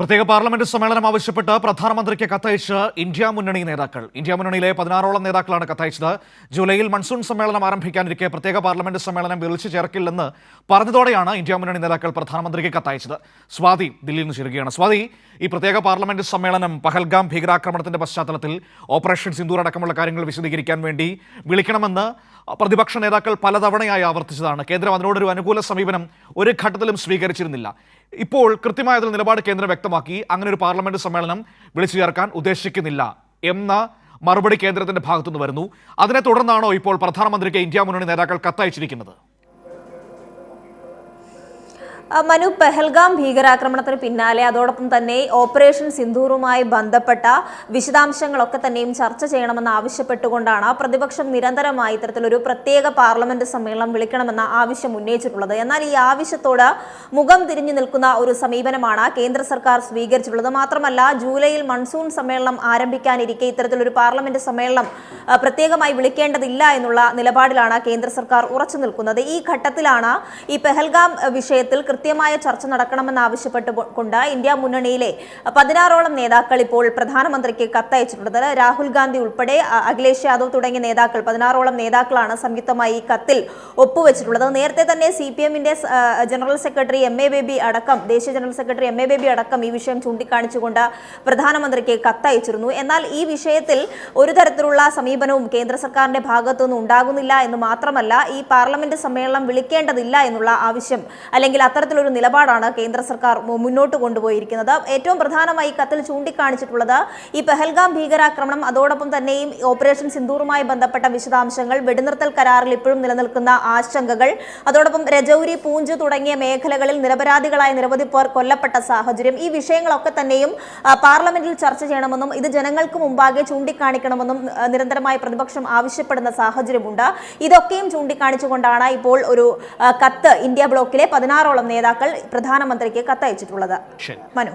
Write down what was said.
പ്രത്യേക പാർലമെന്റ് സമ്മേളനം ആവശ്യപ്പെട്ട് പ്രധാനമന്ത്രിക്ക് കത്തയച്ച് ഇന്ത്യ മുന്നണി നേതാക്കൾ. ഇന്ത്യ മുന്നണിയിലെ പതിനാറോളം നേതാക്കളാണ് കത്തയച്ചത്. ജൂലൈയിൽ മൺസൂൺ സമ്മേളനം ആരംഭിക്കാനിരിക്കെ പ്രത്യേക പാർലമെന്റ് സമ്മേളനം വിളിച്ചു ചേർക്കില്ലെന്ന് പറഞ്ഞതോടെയാണ് ഇന്ത്യ മുന്നണി നേതാക്കൾ പ്രധാനമന്ത്രിക്ക് കത്തയച്ചത്. സ്വാതി ദില്ലിയിൽ നിന്ന് ചേരുകയാണ്. സ്വാതി ഈ പ്രത്യേക പാർലമെന്റ് സമ്മേളനം പഹൽഗാം ഭീകരാക്രമണത്തിന്റെ പശ്ചാത്തലത്തിൽ ഓപ്പറേഷൻ സിന്ദൂർ അടക്കമുള്ള കാര്യങ്ങൾ വിശദീകരിക്കാൻ വേണ്ടി വിളിക്കണമെന്ന് പ്രതിപക്ഷ നേതാക്കൾ പലതവണയായി ആവർത്തിച്ചതാണ്. കേന്ദ്രം അതിനോടൊരു അനുകൂല സമീപനം ഒരു ഘട്ടത്തിലും സ്വീകരിച്ചിരുന്നില്ല. ഇപ്പോൾ കൃത്യമായതിൽ നിലപാട് കേന്ദ്രം വ്യക്തമാക്കി. അങ്ങനെ ഒരു പാർലമെന്റ് സമ്മേളനം വിളിച്ചു ചേർക്കാൻ ഉദ്ദേശിക്കുന്നില്ല എന്ന മറുപടി കേന്ദ്രത്തിന്റെ ഭാഗത്തുനിന്ന് വരുന്നു. അതിനെ തുടർന്നാണോ ഇപ്പോൾ പ്രധാനമന്ത്രിക്ക് ഇന്ത്യ മുന്നണി നേതാക്കൾ കത്തയച്ചിരിക്കുന്നത്? മനു പെഹൽഗാം ഭീകരാക്രമണത്തിന് പിന്നാലെ അതോടൊപ്പം തന്നെ ഓപ്പറേഷൻ സിന്ധൂറുമായി ബന്ധപ്പെട്ട വിശദാംശങ്ങളൊക്കെ തന്നെയും ചർച്ച ചെയ്യണമെന്ന് ആവശ്യപ്പെട്ടുകൊണ്ടാണ് പ്രതിപക്ഷം നിരന്തരമായി ഇത്തരത്തിലൊരു പ്രത്യേക പാർലമെന്റ് സമ്മേളനം വിളിക്കണമെന്ന ആവശ്യം ഉന്നയിച്ചിട്ടുള്ളത്. എന്നാൽ ഈ ആവശ്യത്തോട് മുഖം തിരിഞ്ഞു നിൽക്കുന്ന ഒരു സമീപനമാണ് കേന്ദ്ര സർക്കാർ സ്വീകരിച്ചിട്ടുള്ളത്. മാത്രമല്ല ജൂലൈയിൽ മൺസൂൺ സമ്മേളനം ആരംഭിക്കാനിരിക്കെ ഇത്തരത്തിലൊരു പാർലമെന്റ് സമ്മേളനം പ്രത്യേകമായി വിളിക്കേണ്ടതില്ല എന്നുള്ള നിലപാടിലാണ് കേന്ദ്ര സർക്കാർ ഉറച്ചു നിൽക്കുന്നത്. ഈ ഘട്ടത്തിലാണ് ഈ പെഹൽഗാം വിഷയത്തിൽ കൃത്യമായ ചർച്ച നടക്കണമെന്ന് ആവശ്യപ്പെട്ടുകൊണ്ട് ഇന്ത്യ മുന്നണിയിലെ പതിനാറോളം നേതാക്കൾ ഇപ്പോൾ പ്രധാനമന്ത്രിക്ക് കത്തയച്ചിട്ടുള്ളത്. രാഹുൽ ഗാന്ധി ഉൾപ്പെടെ അഖിലേഷ് യാദവ് തുടങ്ങിയ നേതാക്കൾ പതിനാറോളം നേതാക്കളാണ് സംയുക്തമായി ഈ കത്തിൽ ഒപ്പുവെച്ചിട്ടുള്ളത്. നേരത്തെ തന്നെ സി പി എമ്മിന്റെ general secretary M A Baby അടക്കം ദേശീയ general secretary M A Baby അടക്കം ഈ വിഷയം ചൂണ്ടിക്കാണിച്ചുകൊണ്ട് പ്രധാനമന്ത്രിക്ക് കത്തയച്ചിരുന്നു. എന്നാൽ ഈ വിഷയത്തിൽ ഒരു തരത്തിലുള്ള സമീപനവും കേന്ദ്ര സർക്കാരിന്റെ ഭാഗത്തുനിന്ന് ഉണ്ടാകുന്നില്ല എന്ന് മാത്രമല്ല ഈ പാർലമെന്റ് സമ്മേളനം വിളിക്കേണ്ടതില്ല എന്നുള്ള ആവശ്യം അല്ലെങ്കിൽ അത്തരത്തിലൊരു നിലപാടാണ് കേന്ദ്ര സർക്കാർ മുന്നോട്ട് കൊണ്ടുപോയിരിക്കുന്നത്. ഏറ്റവും പ്രധാനമായി കത്തിൽ ചൂണ്ടിക്കാണിച്ചിട്ടുള്ളത് ഈ പെഹൽഗാം ഭീകരാക്രമണം അതോടൊപ്പം തന്നെയും ഓപ്പറേഷൻ സിന്ദൂറുമായി ബന്ധപ്പെട്ട വിശദാംശങ്ങൾ വെടിനിർത്തൽ കരാറിൽ ഇപ്പോഴും നിലനിൽക്കുന്ന ആശങ്കകൾ അതോടൊപ്പം രജൌരി പൂഞ്ച് തുടങ്ങിയ മേഖലകളിൽ നിരപരാധികളായ നിരവധി പേർ കൊല്ലപ്പെട്ട സാഹചര്യം ഈ വിഷയങ്ങളൊക്കെ തന്നെയും പാർലമെന്റിൽ ചർച്ച ചെയ്യണമെന്നും ഇത് ജനങ്ങൾക്ക് മുമ്പാകെ ചൂണ്ടിക്കാണിക്കണമെന്നും നിരന്തരമായി പ്രതിപക്ഷം ആവശ്യപ്പെടുന്ന സാഹചര്യമുണ്ട്. ഇതൊക്കെയും ചൂണ്ടിക്കാണിച്ചുകൊണ്ടാണ് ഇപ്പോൾ ഒരു കത്ത് ഇന്ത്യ ബ്ലോക്കിലെ പതിനാറോളം നേതാക്കൾ പ്രധാനമന്ത്രിക്ക് കത്തയച്ചിട്ടുള്ളത്. മനു.